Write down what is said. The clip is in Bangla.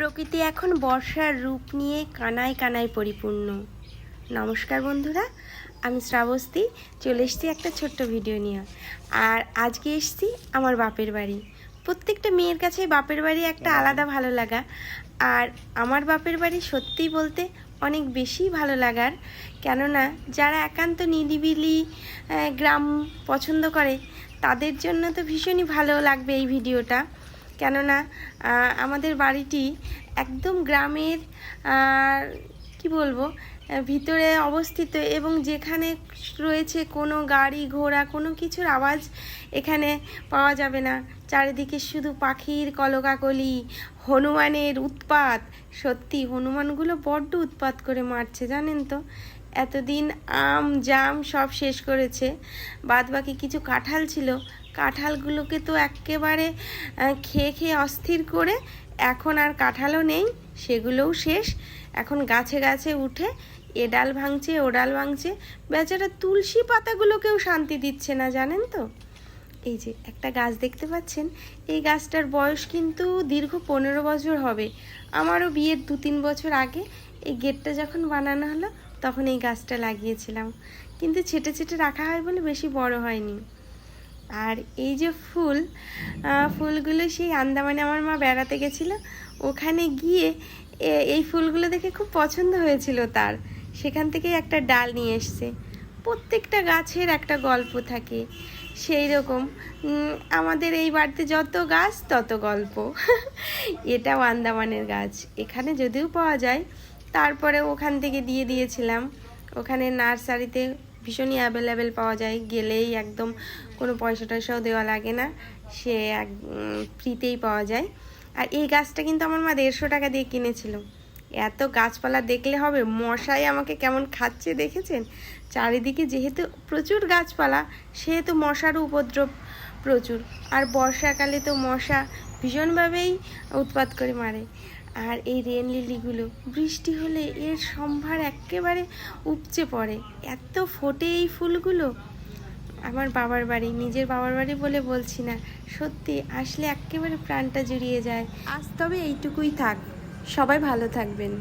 প্রকৃতি এখন বর্ষার রূপ নিয়ে কানায় কানায় পরিপূর্ণ। নমস্কার বন্ধুরা, আমি শ্রাবস্তি চলে এসেছি একটা ছোট্ট ভিডিও নিয়ে। আর আজকে এসেছি আমার বাপের বাড়ি। প্রত্যেকটা মেয়ের কাছে বাপের বাড়ি একটা আলাদা ভালো লাগা। আর আমার বাপের বাড়ি সত্যিই বলতে অনেক বেশি ভালো লাগার। কেননা, যারা একান্ত নিরিবিলি গ্রাম পছন্দ করে, তাদের জন্য তো ভীষণই ভালো লাগবে এই ভিডিওটা। কেননা আমাদের বাড়িটি একদম গ্রামের কি বলব ভিতরে অবস্থিত এবং যেখানে রয়েছে কোনো গাড়ি ঘোড়া কোনো কিছুর আওয়াজ এখানে পাওয়া যাবে না। চারিদিকে শুধু পাখির কলকাকলি, হনুমানের উৎপাত। সত্যি, হনুমানগুলো বড্ড উৎপাত করে মারছে, জানেন তো? এতদিন আম, জাম সব শেষ করেছে। বাদ বাকি কিছু কাঁঠাল ছিল। কাঁঠালগুলোকে তো একেবারে খেয়ে খেয়ে অস্থির করে এখন আর কাঁঠালও নেই, সেগুলোও শেষ। এখন গাছে গাছে উঠে এ ডাল ভাঙছে, ও ডাল ভাঙছে। বেচারা তুলসী পাতাগুলোকেও শান্তি দিচ্ছে না, জানেন তো? এই যে একটা গাছ দেখতে পাচ্ছেন? এই গাছটার বয়স কিন্তু দীর্ঘ পনেরো বছর হবে। আমারও বিয়ের দু তিন বছর আগে এই গেটটা যখন বানানো হলো তখন এই গাছটা লাগিয়েছিলাম। কিন্তু ছেটে ছেটে রাখা হয় বলে বেশি বড় হয়নি। আর এই যে ফুল ফুলগুলো সেই আন্দামানে আমার মা বেড়াতে গেছিল। ওখানে গিয়ে এই ফুলগুলো দেখে খুব পছন্দ হয়েছিল তার। সেখান থেকে একটা ডাল নিয়ে এসছে। প্রত্যেকটা গাছের একটা গল্প থাকে। সেই রকম আমাদের এই বাড়িতে যত গাছ তত গল্প। এটাও আন্দামানের গাছ। এখানে যদিও পাওয়া যায় তারপরে ওখান থেকে দিয়ে দিয়েছিলাম। ওখানে নার্সারিতে ভীষণই অ্যাভেলেবেল পাওয়া যায়, গেলেই একদম কোনো পয়সা টয়সাও দেওয়া লাগে না, সে এক ফ্রিতেই পাওয়া যায়। আর এই গাছটা কিন্তু আমার মা দেড়শো টাকা দিয়ে কিনেছিল। এত গাছপালা দেখলে হবে, মশাই আমাকে কেমন খাচ্ছে দেখেছেন? চারিদিকে যেহেতু প্রচুর গাছপালা, সেহেতু মশারও উপদ্রব প্রচুর। আর বর্ষাকালে তো মশা ভীষণভাবেই উৎপাত করে মারে। আর এই রেন লিলিগুলো, বৃষ্টি হলে এর সম্ভার একেবারে উপচে পড়ে। এত ফোটে এই ফুলগুলো? আমার বাবার বাড়ি, নিজের বাবার বাড়ি বলে বলছি না। সত্যি, আসলে একেবারে প্রাণটা জুড়িয়ে যায়। আজ তবে এইটুকুই থাক। সবাই ভালো থাকবেন।